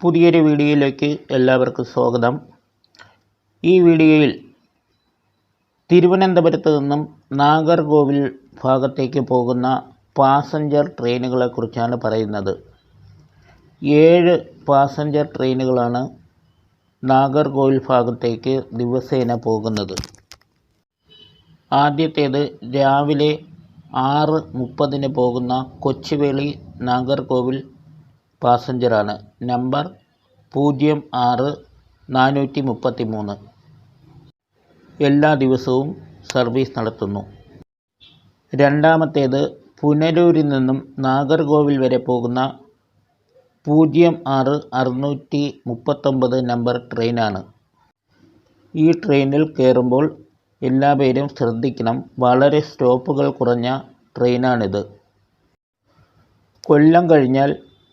പുതിയൊരു വീഡിയോയിലേക്ക് എല്ലാവർക്കും സ്വാഗതം. ഈ വീഡിയോയിൽ തിരുവനന്തപുരത്ത് നിന്നും നാഗർകോവിൽ ഭാഗത്തേക്ക് പോകുന്ന പാസഞ്ചർ ട്രെയിനുകളെക്കുറിച്ചാണ് പറയുന്നത്. ഏഴ് പാസഞ്ചർ ട്രെയിനുകളാണ് നാഗർകോവിൽ ഭാഗത്തേക്ക് ദിവസേന പോകുന്നത്. ആദ്യത്തേത് രാവിലെ ആറ് മുപ്പതിന് പോകുന്ന കൊച്ചുവേളി നാഗർകോവിൽ പാസഞ്ചറാണ്. നമ്പർ പൂജ്യം ആറ് നാനൂറ്റി മുപ്പത്തി മൂന്ന് എല്ലാ ദിവസവും സർവീസ് നടത്തുന്നു. രണ്ടാമത്തേത് പുനലൂരിൽ നിന്നും നാഗർകോവിൽ വരെ പോകുന്ന പൂജ്യം ആറ് അറുന്നൂറ്റി മുപ്പത്തൊമ്പത് നമ്പർ ട്രെയിനാണ്. ഈ ട്രെയിനിൽ കയറുമ്പോൾ എല്ലാ പേരും ശ്രദ്ധിക്കണം. വളരെ സ്റ്റോപ്പുകൾ കുറഞ്ഞ ട്രെയിനാണിത്. കൊല്ലം കഴിഞ്ഞാൽ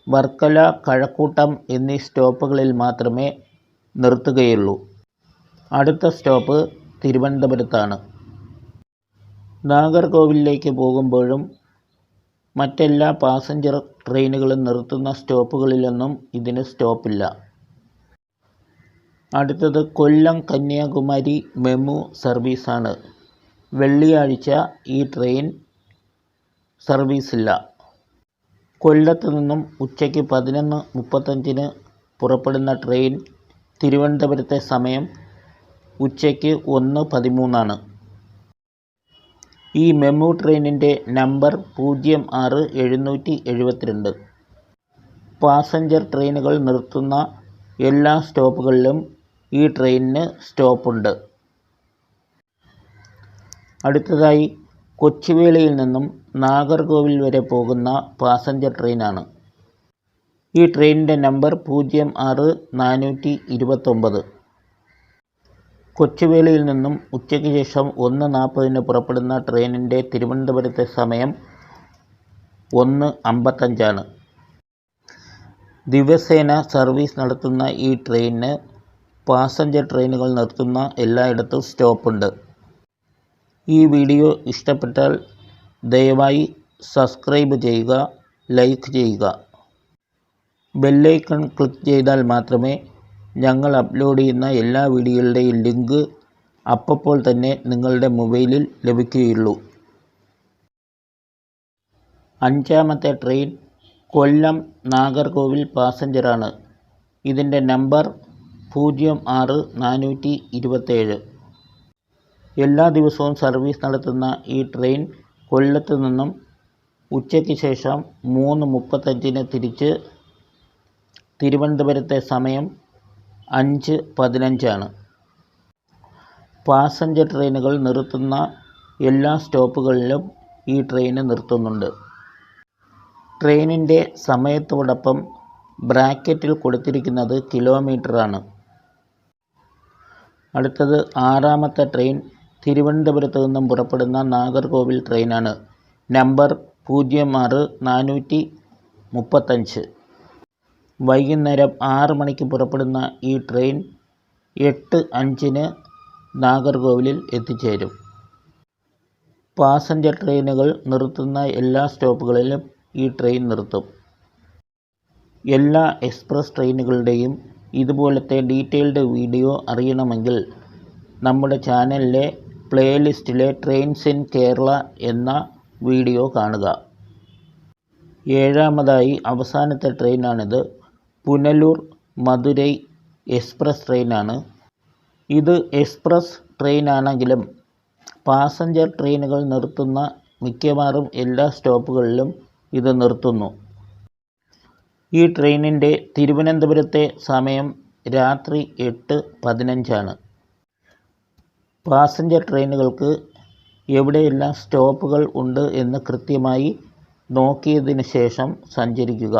വർക്കല കഴക്കൂട്ടം എന്നീ സ്റ്റോപ്പുകളിൽ മാത്രമേ നിർത്തുകയുള്ളൂ. അടുത്ത സ്റ്റോപ്പ് തിരുവനന്തപുരത്താണ്. നാഗർകോവിലേക്ക് പോകുമ്പോഴും മറ്റെല്ലാ പാസഞ്ചർ ട്രെയിനുകളും നിർത്തുന്ന സ്റ്റോപ്പുകളിലൊന്നും ഇതിന് സ്റ്റോപ്പില്ല. അടുത്തത് കൊല്ലം കന്യാകുമാരി മെമു സർവീസാണ്. വെള്ളിയാഴ്ച ഈ ട്രെയിൻ സർവീസില്ല. കൊല്ലത്ത് നിന്നും ഉച്ചയ്ക്ക് പതിനൊന്ന് മുപ്പത്തഞ്ചിന് പുറപ്പെടുന്ന ട്രെയിൻ തിരുവനന്തപുരത്തെ സമയം ഉച്ചയ്ക്ക് ഒന്ന് പതിമൂന്നാണ്. ഈ മെമു ട്രെയിനിന്റെ നമ്പർ പൂജ്യം ആറ് എഴുന്നൂറ്റി എഴുപത്തിരണ്ട്. പാസഞ്ചർ ട്രെയിനുകൾ നിർത്തുന്ന എല്ലാ സ്റ്റോപ്പുകളിലും ഈ ട്രെയിനിന് സ്റ്റോപ്പുണ്ട്. അടുത്തതായി കൊച്ചുവേളിയിൽ നിന്നും നാഗർകോവിൽ വരെ പോകുന്ന പാസഞ്ചർ ട്രെയിനാണ്. ഈ ട്രെയിനിന്റെ നമ്പർ പൂജ്യം ആറ് നാനൂറ്റി ഇരുപത്തൊമ്പത്. കൊച്ചുവേളിയിൽ നിന്നും ഉച്ചയ്ക്ക് ശേഷം ഒന്ന് നാൽപ്പതിന് പുറപ്പെടുന്ന ട്രെയിനിന്റെ തിരുവനന്തപുരത്തെ സമയം ഒന്ന് അമ്പത്തഞ്ചാണ്. ദിവസേന സർവീസ് നടത്തുന്ന ഈ ട്രെയിനിന് പാസഞ്ചർ ട്രെയിനുകൾ നിർത്തുന്ന എല്ലായിടത്തും സ്റ്റോപ്പുണ്ട്. ഈ വീഡിയോ ഇഷ്ടപ്പെട്ടാൽ ദയവായി സബ്സ്ക്രൈബ് ചെയ്യുക ലൈക്ക് ചെയ്യുക. ബെല്ലൈക്കൺ ക്ലിക്ക് ചെയ്താൽ മാത്രമേ ഞങ്ങൾ അപ്ലോഡ് ചെയ്യുന്ന എല്ലാ വീഡിയോകളുടെയും ലിങ്ക് അപ്പോൾ തന്നെ നിങ്ങളുടെ മൊബൈലിൽ ലഭിക്കുകയുള്ളൂ. അഞ്ചാമത്തെ ട്രെയിൻ കൊല്ലം നാഗർകോവിൽ പാസഞ്ചറാണ്. ഇതിന്റെ നമ്പർ പൂജ്യം ആറ് നാനൂറ്റി ഇരുപത്തേഴ്. എല്ലാ ദിവസവും സർവീസ് നടത്തുന്ന ഈ ട്രെയിൻ കൊല്ലത്ത് നിന്നും ഉച്ചയ്ക്ക് ശേഷം മൂന്ന് മുപ്പത്തഞ്ചിന് തിരിച്ച് തിരുവനന്തപുരത്തെ സമയം അഞ്ച് പതിനഞ്ചാണ്. പാസഞ്ചർ ട്രെയിനുകൾ നിർത്തുന്ന എല്ലാ സ്റ്റോപ്പുകളിലും ഈ ട്രെയിന് നിർത്തുന്നുണ്ട്. ട്രെയിനിന്റെ സമയത്തോടൊപ്പം ബ്രാക്കറ്റിൽ കൊടുത്തിരിക്കുന്നത് കിലോമീറ്ററാണ്. അടുത്തത് ആറാമത്തെ ട്രെയിൻ തിരുവനന്തപുരത്ത് നിന്നും പുറപ്പെടുന്ന നാഗർകോവിൽ ട്രെയിനാണ്. നമ്പർ പൂജ്യം ആറ് നാനൂറ്റി മുപ്പത്തഞ്ച് വൈകുന്നേരം ആറ് മണിക്ക് പുറപ്പെടുന്ന ഈ ട്രെയിൻ എട്ട് അഞ്ചിന് നാഗർകോവിലിൽ എത്തിച്ചേരും. പാസഞ്ചർ ട്രെയിനുകൾ നിർത്തുന്ന എല്ലാ സ്റ്റോപ്പുകളിലും ഈ ട്രെയിൻ നിർത്തും. എല്ലാ എക്സ്പ്രസ് ട്രെയിനുകളുടെയും ഇതുപോലത്തെ ഡീറ്റെയിൽഡ് വീഡിയോ അറിയണമെങ്കിൽ നമ്മുടെ ചാനലിലെ പ്ലേലിസ്റ്റിലെ ട്രെയിൻസ് ഇൻ കേരള എന്ന വീഡിയോ കാണുക. ഏഴാമതായി അവസാനത്തെ ട്രെയിനാണിത്. പുനലൂർ മധുരൈ എക്സ്പ്രസ് ട്രെയിനാണ്. ഇത് എക്സ്പ്രസ് ട്രെയിനാണെങ്കിലും പാസഞ്ചർ ട്രെയിനുകൾ നിർത്തുന്ന മിക്കവാറും എല്ലാ സ്റ്റോപ്പുകളിലും ഇത് നിർത്തുന്നു. ഈ ട്രെയിനിന്റെ തിരുവനന്തപുരത്തെ സമയം രാത്രി എട്ട് പതിനഞ്ചാണ്. പാസഞ്ചർ ട്രെയിനുകൾക്ക് എവിടെയെല്ലാം സ്റ്റോപ്പുകൾ ഉണ്ട് എന്ന് കൃത്യമായി നോക്കിയതിന് ശേഷം സഞ്ചരിക്കുക.